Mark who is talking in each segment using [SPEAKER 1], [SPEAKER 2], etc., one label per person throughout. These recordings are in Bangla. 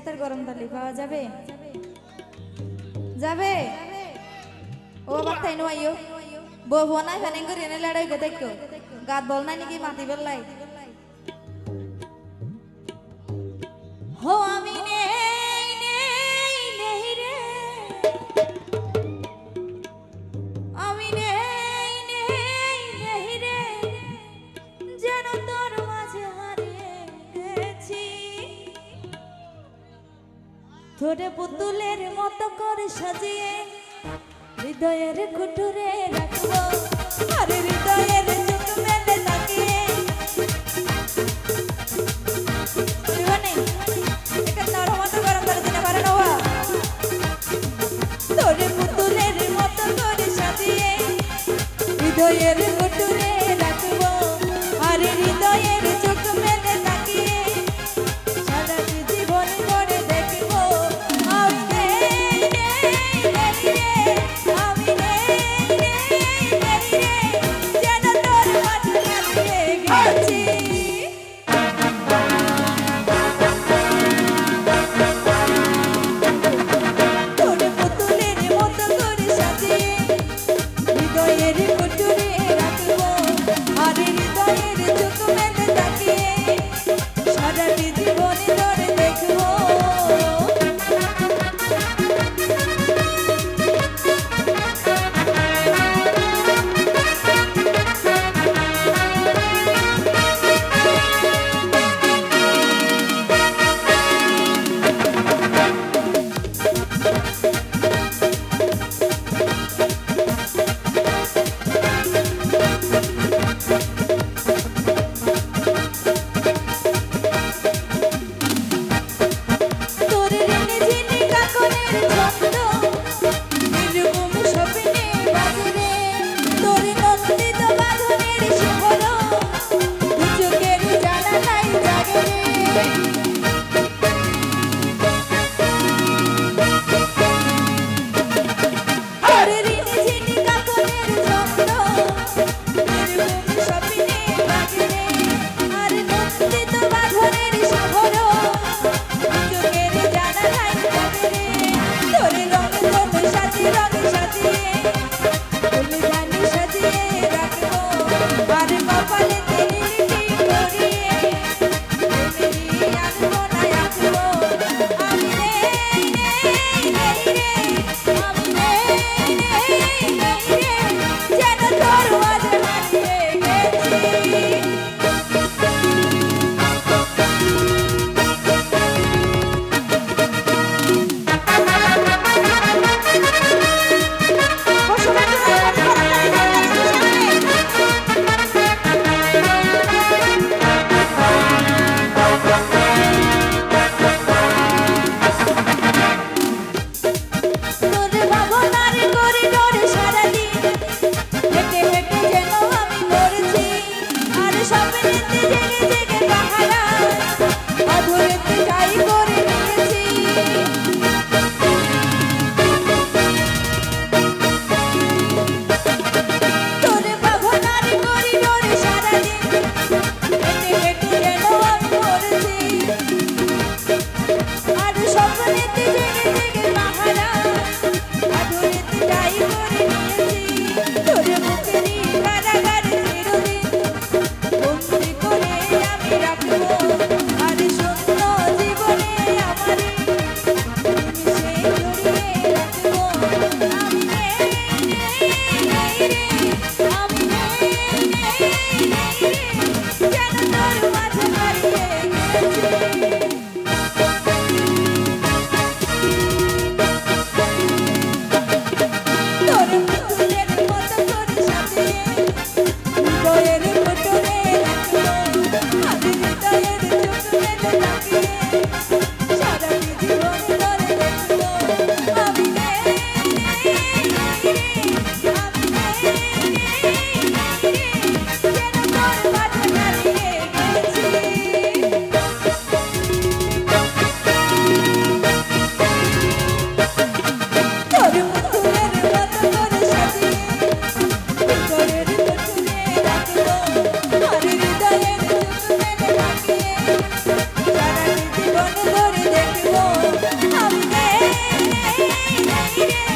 [SPEAKER 1] হাতের গরম তালি পাওয়া যাবে? যাবে? ও বাবা তাই নয় বউ বউ নাই ফ্যানিং করে, এনে লড়াই গে, দেখো। গাত বল নাই নাকি মাতি বললাই হো, আমি ধরে পুতুলের মতো করে সাজিয়ে হৃদয়ের কুটুরে রাখব। আরে হৃদয়ের চোখ পুতুলের মতো করে সাজিয়ে হৃদয়ের কুটুরে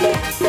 [SPEAKER 1] Bye.